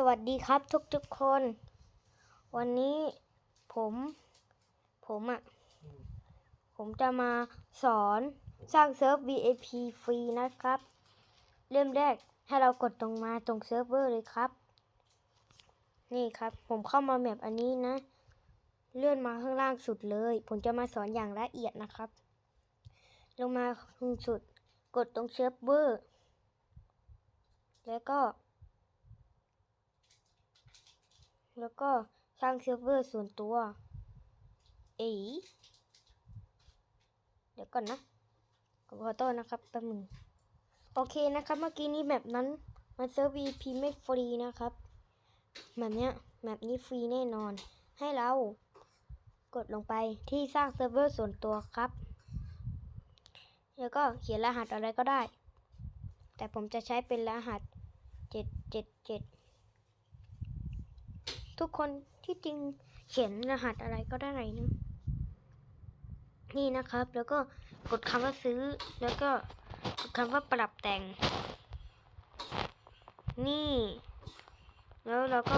สวัสดีครับทุกทุกคน วันนี้ผม ผมอะ่ะ ผมจะมาสอนสร้างเซิร์ฟ VIP ฟรีนะครับ เริ่มแรกให้เรากดตรงมาตรงเซิร์ฟเวอร์เลยครับ นี่ครับ ผมเข้ามาแมปอันนี้นะ เลื่อนมาข้างล่างสุดเลย ผมจะมาสอนอย่างละเอียดนะครับ ลงมาข้างสุด กดตรงเซิร์ฟเวอร์ แล้วก็ แล้วก็สร้างเซิร์ฟเวอร์ส่วนตัว เอ๋เดี๋ยวก่อนนะขอโทษนะครับแป๊บนึงโอเคนะครับเมื่อกี้นี้แบบนั้นมันเซิร์ฟ VP ไม่ฟรีนะครับ แบบเนี้ยแบบนี้ฟรีแน่นอน ให้เรากดลงไปที่สร้างเซิร์ฟเวอร์ส่วนตัวครับ แล้วก็เขียนรหัสอะไรก็ได้ แต่ผมจะใช้เป็นรหัส 777 ทุกคนที่จริงเขียนรหัสอะไรก็ได้นะนี่นะครับ แล้วก็กดคำว่าซื้อ แล้วก็กดคำว่าปรับแต่ง นี่ แล้วเราก็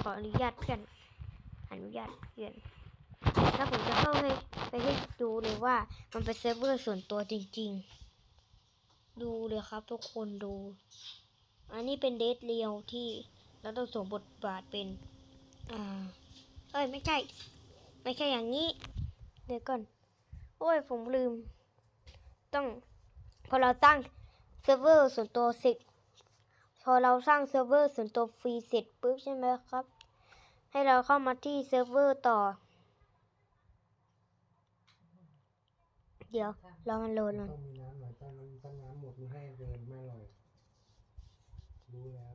ขออนุญาตเพื่อน อนุญาตเพื่อนแล้วผมจะเข้าให้ไปให้ดูเลยว่ามันเป็นเซิร์ฟเวอร์ส่วนตัวจริง ๆ ดูเลยครับทุกคนดู อันนี้เป็นเดทเรียวที่ เราต้องสวมบทบาทเป็นอ่าเอ้ยไม่ใช่ ไม่ใช่อย่างนี้ เดี๋ยวก่อน โอ้ยผมลืม ต้อง พอเราสร้างเซิร์ฟเวอร์ส่วนตัวเสร็จพอเราสร้างเซิร์ฟเวอร์ส่วนตัวฟรีเสร็จปุ๊บใช่ไหมครับ ให้เราเข้ามาที่เซิร์ฟเวอร์ต่อ เดี๋ยวรอมันโหลดก่อน ต้องมีน้ำหน่อยถ้าน้ำถ้าน้ำหมดไม่ให้เดินไม่อร่อยรู้แล้ว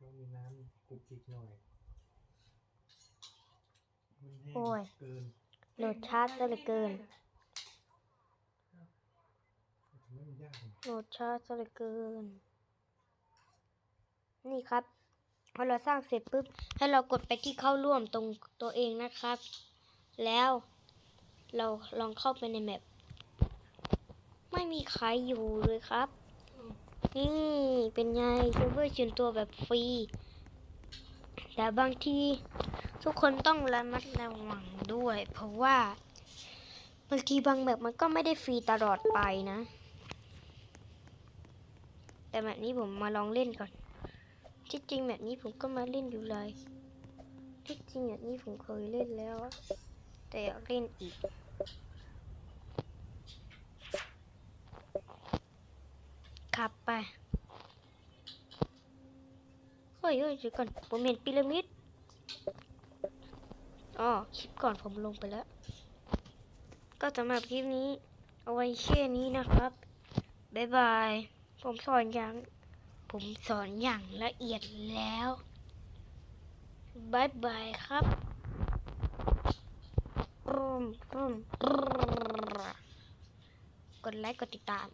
ต้อง มีน้ำกุกกิกหน่อยมันแห้งโอ้ย เกินโหลดช้าซะเหลือเกินไม่มันยากเลยโหลดช้าซะเหลือเกิน นี่ครับพอเราสร้างเสร็จปุ๊บให้เรากดไปที่เข้าร่วมตรงตัวเองนะครับ แล้วเราลองเข้าไปในแมปไม่มีใครอยู่เลยครับ นี่เป็นไงเซิร์ฟเวอร์ส่นตัวแบบฟรี แต่บางทีทุกคนต้องระมัดระวังด้วย เพราะว่าบางทีบางแบบมันก็ไม่ได้ฟรีตลอดไปนะ แต่แบบนี้ผมมาลองเล่นก่อน ที่จริงแบบนี้ผมก็มาเล่นอยู่เลยที่จริงแบบนี้ผมเคยเล่นแล้ว แต่อยากเล่นอีก ขับไปเฮ้ยเฮ้ยเดี๋ยวก่อนผมเห็นพีระมิดอ๋อคลิปก่อนผมลงไปแล้ว ก็สำหรับคลิปนี้ เอาไว้แค่นี้นะครับบ๊ายบาย ผมสอนอย่าง ผมสอนอย่างละเอียดแล้วบายบายครับรุมรุมกดไลค์กดติดตาม